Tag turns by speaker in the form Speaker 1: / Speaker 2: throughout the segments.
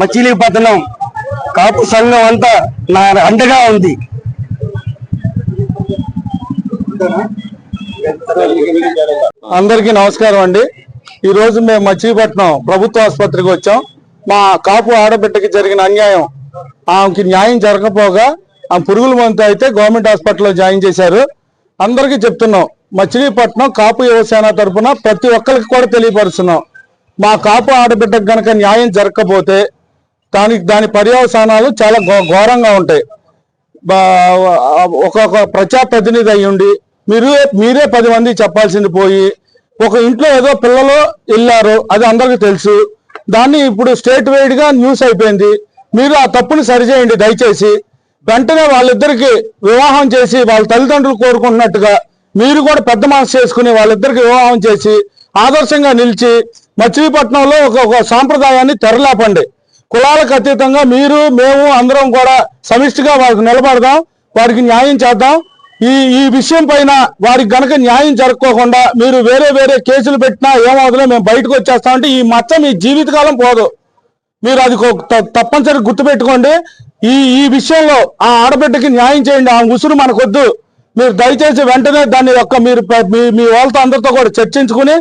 Speaker 1: మచిలీపట్నం కాపు సంఘం అంతా నా అండగా ఉంది.
Speaker 2: అందరికీ నమస్కారం అండి. ఈరోజు మేము మచిలీపట్నం ప్రభుత్వ ఆసుపత్రికి వచ్చాం. మా కాపు ఆడబిడ్డకి జరిగిన అన్యాయం ఆమెకి న్యాయం జరగకపోగా ఆ పురుగుల మందు అయితే గవర్నమెంట్ హాస్పిటల్లో జాయిన్ చేశారు. అందరికీ చెప్తున్నాం మచిలీపట్నం కాపు యువసేన తరపున ప్రతి ఒక్కరికి కూడా తెలియపరుస్తున్నాం. మా కాపు ఆడబిడ్డకు గనక న్యాయం జరగకపోతే దానికి దాని పర్యవసానాలు చాలా ఘో- ఘోరంగా ఉంటాయి. బా- ఒక్కొక్క ప్రజాప్రతినిధి అయ్యుండి మీరు మీరే పది మంది చెప్పాల్సింది పోయి ఒక ఇంట్లో ఏదో పిల్లలు వెళ్ళారు అది అందరికీ తెలుసు. దాన్ని ఇప్పుడు స్టేట్ వైడ్గా న్యూస్ అయిపోయింది. మీరు ఆ తప్పుని సరిచేయండి దయచేసి. వెంటనే వాళ్ళిద్దరికి వివాహం చేసి వాళ్ళ తల్లిదండ్రులు కోరుకుంటున్నట్టుగా మీరు కూడా పెద్ద మనసు చేసుకుని వాళ్ళిద్దరికి వివాహం చేసి ఆదర్శంగా నిలిచి మచిలీపట్నంలో ఒక ఒక సాంప్రదాయాన్ని తెరలేపండి. కులాలకు అతీతంగా మీరు మేము అందరం కూడా సమిష్టిగా వారికి నిలబడదాం వారికి న్యాయం చేద్దాం. ఈ ఈ విషయం పైన వారికి గనక న్యాయం జరగకోకుండా మీరు వేరే వేరే కేసులు పెట్టినా ఏమవుతుందో మేము బయటకు వచ్చేస్తామంటే ఈ మచ్చ మీ జీవితకాలం పోదు. మీరు అది తప్పనిసరి గుర్తుపెట్టుకోండి. ఈ ఈ విషయంలో ఆ ఆడబిడ్డకి న్యాయం చేయండి ఆ ఉసురు మనకొద్దు. మీరు దయచేసి వెంటనే దాన్ని యొక్క మీరు మీ వాళ్ళతో అందరితో కూడా చర్చించుకుని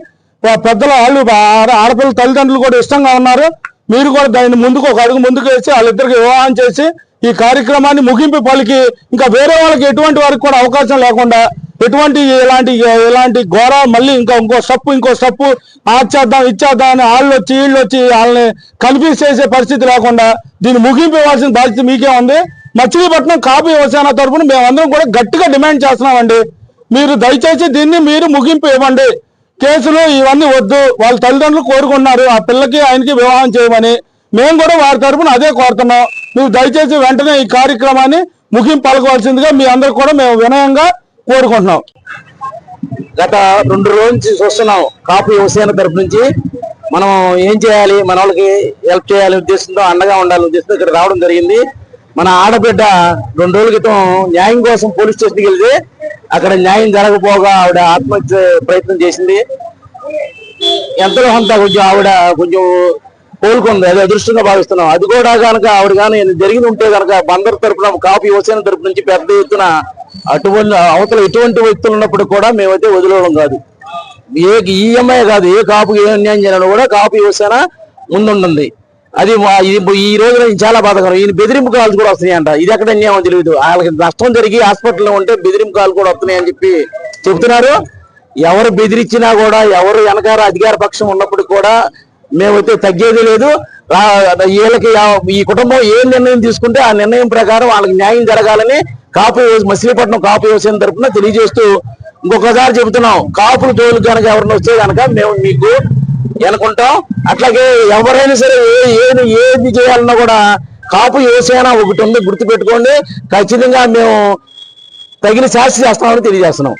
Speaker 2: పెద్దల వాళ్ళు ఆడ- తల్లిదండ్రులు కూడా ఇష్టంగా ఉన్నారు. మీరు కూడా దాన్ని ముందుకు ఒక అడుగు ముందుకు వేసి వాళ్ళిద్దరికి వివాహం చేసి ఈ కార్యక్రమాన్ని ముగింపు పలికి ఇంకా వేరే వాళ్ళకి ఎటువంటి వారికి కూడా అవకాశం లేకుండా ఎటువంటి ఇలాంటి ఇలాంటి ఘోర మళ్ళీ ఇంకా ఇంకో స్టెప్ ఇంకో స్టెప్ ఆచేద్దాం ఇచ్చేద్దాం అని వాళ్ళు వచ్చి వీళ్ళు వచ్చి వాళ్ళని కన్ఫ్యూజ్ చేసే పరిస్థితి లేకుండా దీన్ని ముగింపు ఇవ్వాల్సిన బాధ్యత మీకే ఉంది. మచిలీపట్నం కాపు యువసేన తరఫున మేమందరం కూడా గట్టిగా డిమాండ్ చేస్తున్నామండి. మీరు దయచేసి దీన్ని మీరు ముగింపు ఇవ్వండి. కేసులు ఇవన్నీ వద్దు. వాళ్ళ తల్లిదండ్రులు కోరుకున్నారు ఆ పిల్లకి ఆయనకి వివాహం చేయమని. మేము కూడా వారి తరఫున అదే కోరుతున్నాం. నువ్వు దయచేసి వెంటనే ఈ కార్యక్రమాన్ని ముగింపు పలకవలసిందిగా మీ అందరు కూడా మేము వినయంగా కోరుకుంటున్నాం.
Speaker 1: గత రెండు రోజుల నుంచి చూస్తున్నాం కాపు యువసేన తరపు నుంచి. మనం ఏం చేయాలి? మన వాళ్ళకి హెల్ప్ చేయాలి ఉద్దేశంతో అండగా ఉండాలని ఉద్దేశంతో ఇక్కడ రావడం జరిగింది. మన ఆడబిడ్డ రెండు రోజుల క్రితం న్యాయం కోసం పోలీస్ స్టేషన్కి వెళ్తే అక్కడ న్యాయం జరగపోగా ఆవిడ ఆత్మహత్య ప్రయత్నం చేసింది. ఎంతలో కొంత కొంచెం ఆవిడ కొంచెం కోలుకుంది. అది అదృష్టంగా భావిస్తున్నాం. అది కూడా కనుక ఆవిడ కానీ జరిగి ఉంటే కనుక బందరు తరపున కాపు యువసేన తరపు నుంచి పెద్ద ఎత్తున అటువంటి అవతల ఎటువంటి వ్యక్తులు ఉన్నప్పుడు కూడా మేమైతే వదిలేవడం కాదు. ఏ ఈఎంఐ కాదు ఏ కాపు ఏ అన్యాయం చేయాలని కూడా కాపు యువసేన ముందుంటుంది. అది ఇది ఈ రోజున నేను చాలా బాధకరం. ఈయన బెదిరింపు కాల్స్ కూడా వస్తున్నాయంట. ఇది ఎక్కడ అన్యాయం తెలియదు. వాళ్ళకి నష్టం జరిగి హాస్పిటల్లో ఉంటే బెదిరింపు కాల్ కూడా వస్తున్నాయి అని చెప్పి చెప్తున్నారు. ఎవరు బెదిరించినా కూడా ఎవరు వెనకాల అధికార పక్షం ఉన్నప్పుడు కూడా మేమైతే తగ్గేది లేదు. వీళ్ళకి ఈ కుటుంబం ఏ నిర్ణయం తీసుకుంటే ఆ నిర్ణయం ప్రకారం వాళ్ళకి న్యాయం జరగాలని కాపు మచిలీపట్నం కాపు వ్యవసాయం తరఫున తెలియజేస్తూ ఇంకొకసారి చెబుతున్నాం. కాపులు తోలు కనుక ఎవరిని వస్తే కనుక మేము మీకు వెనుకుంటాం అట్లాగే ఎవరైనా సరే ఏది ఏది చేయాలన్నా కూడా కాపు యువసేన ఒకటి ఉంది గుర్తు పెట్టుకోండి ఖచ్చితంగా మేము తగిన శాస్త్ర చేస్తామని తెలియజేస్తున్నాం.